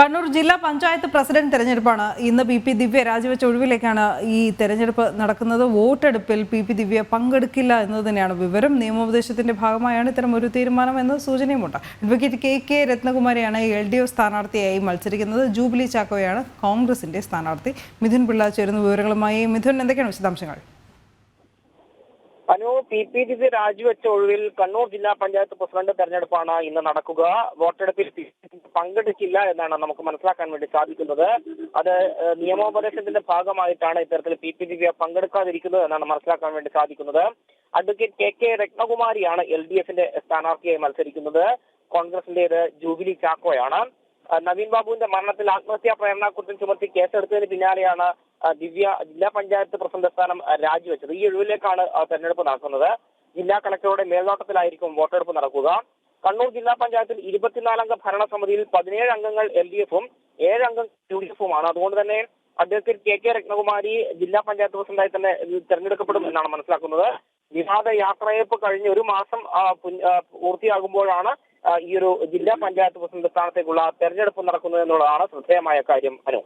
കണ്ണൂർ ജില്ലാ പഞ്ചായത്ത് പ്രസിഡന്റ് തെരഞ്ഞെടുപ്പാണ് ഇന്ന് പി പി ദിവ്യ രാജിവെച്ച ഒഴിവിലേക്കാണ് ഈ തെരഞ്ഞെടുപ്പ് നടക്കുന്നത്. വോട്ടെടുപ്പിൽ പി പി ദിവ്യ പങ്കെടുക്കില്ല എന്നത് തന്നെയാണ് വിവരം. നിയമോപദേശത്തിന്റെ ഭാഗമായാണ് ഇത്തരം ഒരു തീരുമാനം എന്ന് സൂചനയുമുണ്ട്. അഡ്വക്കേറ്റ് കെ കെ രത്നകുമാരിയാണ് എൽ ഡി എഫ് സ്ഥാനാർത്ഥിയായി മത്സരിക്കുന്നത്. ജൂബിലി ചാക്കോയാണ് കോൺഗ്രസിന്റെ സ്ഥാനാർത്ഥി. മിഥുൻ പിള്ള ചേരുന്ന വിവരങ്ങളുമായി. മിഥുൻ എന്തൊക്കെയാണ് വിശദാംശങ്ങൾ? അനു പി പി ദിവ്യ രാജിവെച്ച ഒഴിവിൽ കണ്ണൂർ ജില്ലാ പഞ്ചായത്ത് പ്രസിഡന്റ് തെരഞ്ഞെടുപ്പാണ് ഇന്ന് നടക്കുക. വോട്ടെടുപ്പിൽ പങ്കെടുക്കില്ല എന്നാണ് നമുക്ക് മനസ്സിലാക്കാൻ വേണ്ടി സാധിക്കുന്നത്. അത് നിയമോപദേശത്തിന്റെ ഭാഗമായിട്ടാണ് ഇത്തരത്തിൽ പി പി ദിവ്യ പങ്കെടുക്കാതിരിക്കുന്നത് എന്നാണ് മനസ്സിലാക്കാൻ വേണ്ടി സാധിക്കുന്നത്. അഡ്വക്കേറ്റ് കെ കെ രത്നകുമാരിയാണ് എൽ ഡി എഫിന്റെ സ്ഥാനാർത്ഥിയായി മത്സരിക്കുന്നത്. കോൺഗ്രസിന്റേത് ജൂബിലി ചാക്കോയാണ്. നവീൻ ബാബുവിന്റെ മരണത്തിൽ ആത്മഹത്യാ പ്രേരണാക്കുറ്റം ചുമത്തി കേസെടുത്തതിന് പിന്നാലെയാണ് ദിവ്യ ജില്ലാ പഞ്ചായത്ത് പ്രസിഡന്റ് സ്ഥാനം രാജിവെച്ചത്. ഈ ഒഴിവിലേക്കാണ് തെരഞ്ഞെടുപ്പ് നടക്കുന്നത്. ജില്ലാ കളക്ടറുടെ മേൽനോട്ടത്തിലായിരിക്കും വോട്ടെടുപ്പ് നടക്കുക. കണ്ണൂർ ജില്ലാ പഞ്ചായത്തിൽ ഇരുപത്തിനാലംഗ ഭരണസമിതിയിൽ പതിനേഴ് അംഗങ്ങൾ എൽ ഡി എഫും ഏഴ് അംഗം യു ഡി എഫുമാണ്. അതുകൊണ്ട് തന്നെ അഡ്വക്കേറ്റ് കെ കെ രത്നകുമാരി ജില്ലാ പഞ്ചായത്ത് പ്രസിഡന്റായി തന്നെ തെരഞ്ഞെടുക്കപ്പെടും എന്നാണ് മനസ്സിലാക്കുന്നത്. വിവാദ യാത്രയപ്പ് കഴിഞ്ഞ് ഒരു മാസം പൂർത്തിയാകുമ്പോഴാണ് ഈ ഒരു ജില്ലാ പഞ്ചായത്ത് പ്രസിഡന്റ് സ്ഥാനത്തേക്കുള്ള തെരഞ്ഞെടുപ്പ് നടക്കുന്നത് എന്നുള്ളതാണ് ശ്രദ്ധേയമായ കാര്യം അനു.